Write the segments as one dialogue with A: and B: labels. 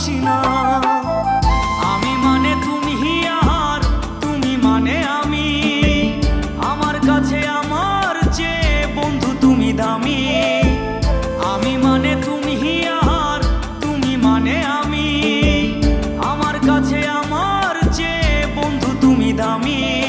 A: আমি না। আমি মানে তুমি আর তুমি মানে আমি। আমার কাছে আমার যে বন্ধু তুমি দামি। আমি মানে তুমি আর তুমি মানে আমি। আমার কাছে আমার যে বন্ধু তুমি দামি।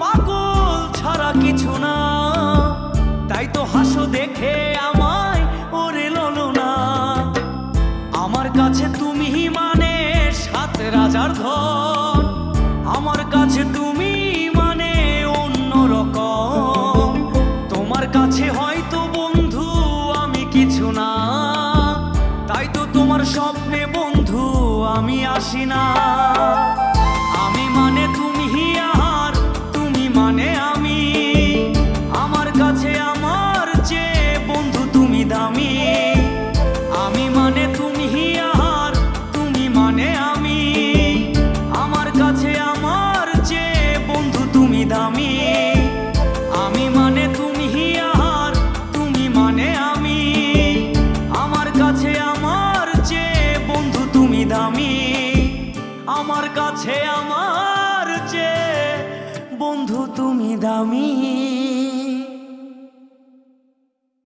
A: পাগল ছাড়া কিছু না। তাই তো দেখে আমায় না সাত রাজার আমার কাছে তুমি মানে তোমার কাছে হয়তো বন্ধু আমি কিছু না। তাই তো তোমার স্বপ্নে আমি আসি না। me.